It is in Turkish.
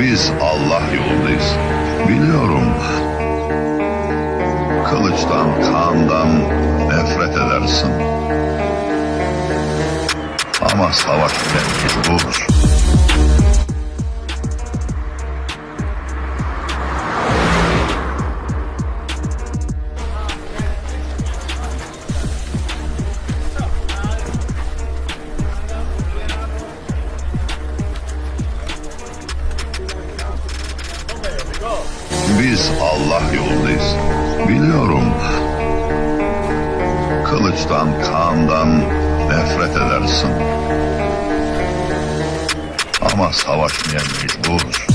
Biz Allah yolundayız. Biliyorum. Kılıçtan, kandan nefret edersin. Ama savaş mecbur. Biz Allah yolundayız. Biliyorum. Kılıçtan, kandan nefret edersin. Ama savaşmaya mecburuz.